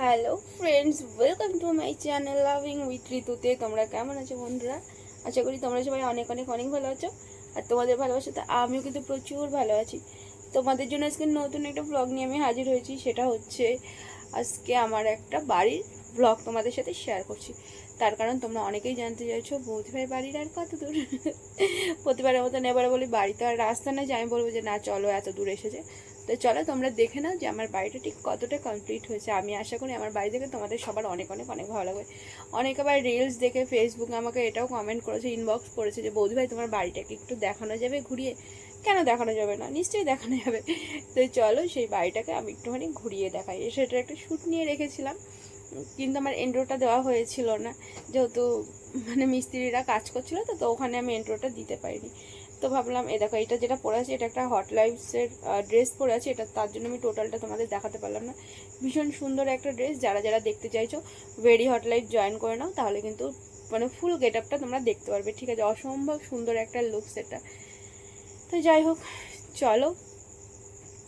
Hello friends welcome to my channel loving with ঋতুতে তোমরা কেমন আছো, বন্ধুরা? আশা করি তোমরা সবাই অনেক অনেক অনেক ভালো আছো। আর তোমাদের ভালোবাসাতে আমিও কিন্তু প্রচুর ভালো আছি। তোমাদের জন্য আজকে নতুন একটা ব্লগ নিয়ে আমি হাজির হয়েছি। সেটা হচ্ছে আজকে আমার একটা বাড়ির ব্লগ তোমাদের সাথে শেয়ার করছি। তার কারণ তোমরা অনেকেই জানতে চাইছো বৌদি ভাই বাড়ির আর কত দূর? প্রতিবারের মতন এবারে বলি, বাড়ি তো আর রাস্তা না, যে আমি বলব যে, না, চলো, এত দূর এসেছে। তো চলো তোমরা দেখে নাও যে আমার বাড়িটা ঠিক কতটা কমপ্লিট হয়েছে। আমি আশা করি আমার বাড়ি দেখে তোমাদের সবার অনেক অনেক অনেক ভালো লাগবে। অনেক আবার রিলস দেখে ফেসবুকে আমাকে এটাও কমেন্ট করেছে ইনবক্স করেছে যে, বৌদি ভাই, তোমার বাড়িটাকে একটু দেখানো যাবে ঘুরিয়ে? কেন দেখানো যাবে না? নিশ্চয়ই দেখানো যাবে। তো চলো সেই বাড়িটাকে আমি একটুখানি ঘুরিয়ে দেখাই। সেটার একটা শ্যুট নিয়ে রেখেছিলাম, কিন্তু আমার এন্ট্রোটা দেওয়া হয়েছিল না। যেহেতু মানে মিস্ত্রিরা কাজ করছিল তো তো ওখানে আমি এন্ট্রোটা দিতে পারিনি। তো ভাবলাম, এ দেখো, এটা যেটা পরে আছে, এটা একটা হট লাইফসের ড্রেস পরে আছে, এটা তার জন্য আমি টোটালটা তোমাদের দেখাতে পারলাম না। ভীষণ সুন্দর একটা ড্রেস যারা যারা দেখতে চাইছো ভেরি হট লাইফ জয়েন করে নাও, তাহলে কিন্তু মানে ফুল গেট আপটা তোমরা দেখতে পারবে, ঠিক আছে? অসম্ভব সুন্দর একটা লুকস এটা তো যাই হোক, চলো।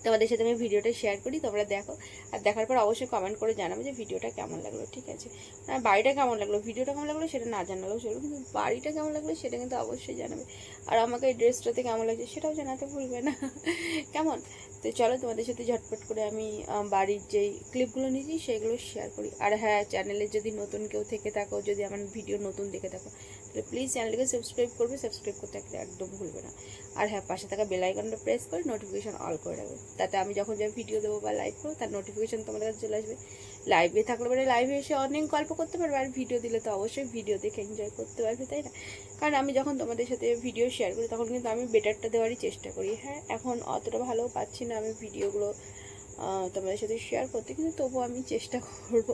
তোমাদের সাথে আমি ভিডিওটা শেয়ার করি, তোমরা দেখো। আর দেখার পর অবশ্যই কমেন্ট করে জানাবে যে ভিডিওটা কেমন লাগল, ঠিক আছে? আর বাড়িটা কেমন লাগল? ভিডিওটা কেমন লাগল সেটা না জানালেও চলো কিন্তু বাড়িটা কেমন লাগল সেটা কিন্তু অবশ্যই জানাবে। আর আমাকে এই ড্রেসটাতে কেমন লাগছে সেটাও জানাতে ভুলবে না। কেমন? তো চলো তোমাদের সাথে ঝটপট করে আমি বাড়ির যেই ক্লিপগুলো নিয়েছি সেগুলো শেয়ার করি। আর হ্যাঁ চ্যানেলে যদি নতুন কেউ থেকে থাকো, যদি আমার ভিডিও নতুন দেখে থাকো তাহলে প্লিজ চ্যানেলকে সাবস্ক্রাইব করবে সাবস্ক্রাইব করতে একদম ভুলবে না। আর হ্যাঁ পাশে থাকা বেল আইকনটা প্রেস করে নোটিফিকেশন অল করে রাখবে। তাতে আমি যখন যে ভিডিও দেবো বা লাইভ করব, তার নোটিফিকেশন তোমাদের কাছে চলে আসবে। লাইভে থাকলে পরে লাইভে এসে অনেক গল্প করতে পারবে, আর ভিডিও দিলে তো অবশ্যই ভিডিও দেখে এনজয় করতে পারবে, তাই না? কারণ আমি যখন তোমাদের সাথে ভিডিও শেয়ার করি, তখন কিন্তু আমি বেটারটা দেওয়ারই চেষ্টা করি। হ্যাঁ এখন অতটা ভালো পাচ্ছি না আমি ভিডিওগুলো তোমাদের সাথে শেয়ার করতে, কিন্তু তবুও আমি চেষ্টা করব।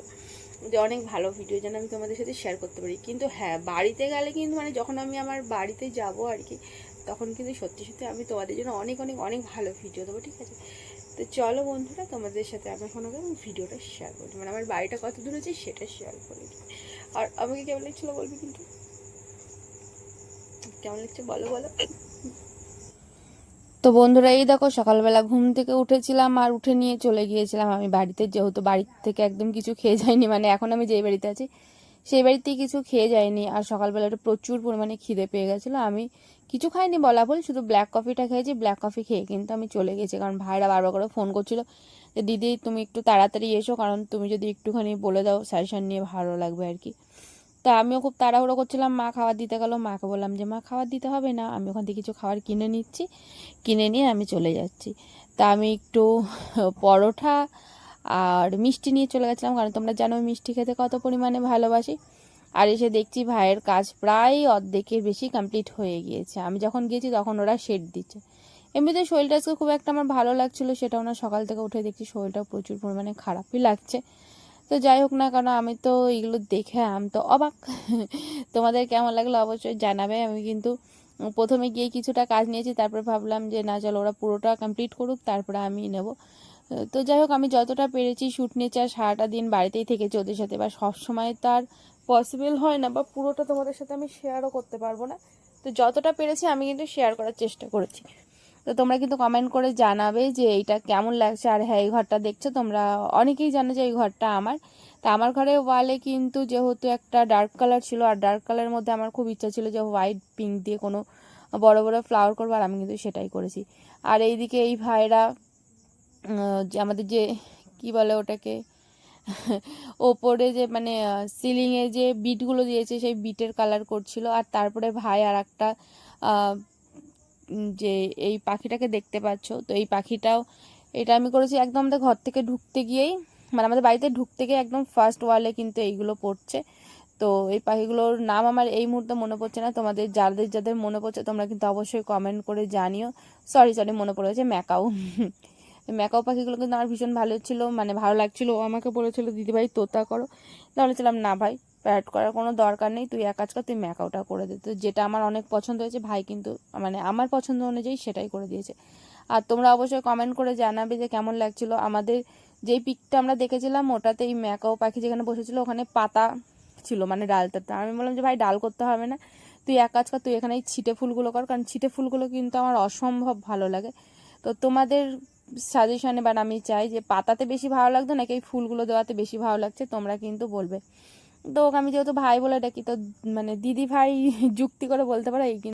যে অনেক ভালো ভিডিও যেন আমি তোমাদের সাথে শেয়ার করতে পারি। কিন্তু হ্যাঁ বাড়িতে গেলে কিন্তু মানে যখন আমি আমার বাড়িতে যাব আর কি, তখন কিন্তু সত্যি সত্যি আমি তোমাদের জন্য অনেক অনেক অনেক ভালো ভিডিও দেবো, ঠিক আছে? তো চলো বন্ধুরা, তোমাদের সাথে আমি এখন আগে ভিডিওটা শেয়ার করি মানে আমার বাড়িটা কত দূর আছে সেটা শেয়ার করি আর আমাকে কেমন লাগছিল বলবি কিন্তু? কেমন লাগছে বলো বলো? তো বন্ধুরা, এই দেখো সকালবেলা ঘুম থেকে উঠেছিলাম আর উঠে নিয়ে চলে গিয়েছিলাম আমি বাড়িতে। যেহেতু বাড়ি থেকে একদম কিছু খেয়ে যাইনি মানে এখন আমি যেই বাড়িতে আছি, সেই বাড়িতেই কিছু খেয়ে যাইনি। আর সকালবেলা একটু প্রচুর পরিমাণে খিদে পেয়ে গেছিল। আমি কিছু খাইনি বলা ভুল, শুধু ব্ল্যাক কফিটা খেয়েছি ব্ল্যাক কফি খেয়ে কিন্তু আমি চলে গেছি। কারণ ভাইরা বারবার করে ফোন করছিল যে, দিদি, তুমি একটু তাড়াতাড়ি এসো, কারণ তুমি যদি একটুখানি বলে দাও সাজেশন নিয়ে ভালো লাগবে আর কি। তা আমিও খুব তাড়াহুড়ো করছিলাম, মা খাবার দিতে গেল, মাকে বললাম যে, মা, খাবার দিতে হবে না, আমি ওখান থেকে কিছু খাবার কিনে নিচ্ছি, কিনে নিয়ে আমি চলে যাচ্ছি। তা আমি একটু পরোঠা আর মিষ্টি নিয়ে চলে গেছিলাম, কারণ তোমরা জানো মিষ্টি খেতে কত পরিমাণে ভালোবাসি। আর এসে দেখছি ভাইয়ের কাজ প্রায় অর্ধেকের বেশি কমপ্লিট হয়ে গিয়েছে। আমি যখন গিয়েছি তখন ওরা শেড দিচ্ছে। এমনিতে শরীরটা আজকে খুব একটা আমার ভালো লাগছিল, সেটা ওনার সকাল থেকে উঠে দেখছি শরীরটা প্রচুর পরিমাণে খারাপই লাগছে। তো যাই হোক না কেন, আমি তো এগুলো দেখে আমি তো অবাক। তোমাদের কেমন লাগল অবশ্যই জানাবে। আমি কিন্তু প্রথমে গিয়ে কিছুটা কাজ নিয়েছি, তারপরে ভাবলাম যে না, চলো ওরা পুরোটা কমপ্লিট করুক, তারপরে আমি নেব। তো যাই হোক, আমি যতটা পেরেছি শ্যুট নিয়েছি, আর সারাটা দিন বাড়িতেই থেকেছি ওদের সাথে। বা সবসময় তার পসিবল হয় না, বা পুরোটা তোমাদের সাথে আমি শেয়ারও করতে পারব না। তো যতটা পেরেছি, আমি কিন্তু শেয়ার করার চেষ্টা করেছি। তো তোমরা কিন্তু কমেন্ট করে জানাবে যে এইটা কেমন লাগছে। আর হ্যাঁ এই ঘরটা দেখছ, তোমরা অনেকেই জানো যে এই ঘরটা আমার। তা আমার ঘরের ওয়ালে কিন্তু যেহেতু একটা ডার্ক কালার ছিল, আর ডার্ক কালারের মধ্যে আমার খুব ইচ্ছা ছিল যে হোয়াইট পিঙ্ক দিয়ে কোনো বড় বড় ফ্লাওয়ার করব, আর আমি কিন্তু সেটাই করেছি। আর এইদিকে এই ভাইরা যে আমাদের যে, কি বলে ওটাকে? ওপরে যে মানে সিলিংয়ে যে বিটগুলো দিয়েছে, সেই বিটের কালার করছিল। আর তারপরে ভাই আর একটা যে এই পাখিটাকে দেখতে পাচ্ছ, তো এই পাখিটাও, এটা আমি করেছি একদম আমাদের ঘর থেকে ঢুকতে গিয়েই মানে আমাদের বাড়িতে ঢুকতে গিয়ে একদম ফার্স্ট ওয়ালে কিন্তু এইগুলো পড়ছে। তো এই পাখিগুলোর নাম আমার এই মুহূর্তে মনে পড়ছে না, তোমাদের যাদের যাদের মনে পড়ছে তোমরা কিন্তু অবশ্যই কমেন্ট করে জানিও। সরি সরি মনে পড়েছে ম্যাকাও। ম্যাকাও পাখিগুলো কিন্তু আমার ভীষণ ভালো ছিল মানে ভালো লাগছিল, ও আমাকে বলেছিল, দিদিভাই, তোতা করো। তাহলে ছিলাম না ভাই। প্যারেড করার কোনো দরকার নেই। তুই এক কাজ কর, তুই ম্যাকাওটা করে দে। তো যেটা আমার অনেক পছন্দ হয়েছে, ভাই কিন্তু মানে আমার পছন্দ অনুযায়ী সেটাই করে দিয়েছে। আর তোমরা অবশ্যই কমেন্ট করে জানাবে যে কেমন লাগছিল। আমাদের যেই পিকটা আমরা দেখেছিলাম, ওটাতে এই ম্যাকাও পাখি যেখানে বসেছিল, ওখানে পাতা ছিল মানে ডালটাতে। আমি বললাম যে, ভাই, ডাল করতে হবে না। তুই এক কাজ কর, তুই এখানে এই ছিটে ফুলগুলো কর, কারণ ছিটে ফুলগুলো কিন্তু আমার অসম্ভব ভালো লাগে। তো তোমাদের সাজেশন এবার আমি চাই যে, পাতাতে বেশি ভালো লাগতো নাকি এই ফুলগুলো দেওয়াতে বেশি ভালো লাগছে, তোমরা কিন্তু বলবে। তো ওকে আমি যেহেতু ভাই বলে ডাকি, তো মানে দিদি ভাই যুক্তি করে বলতে পারো, এই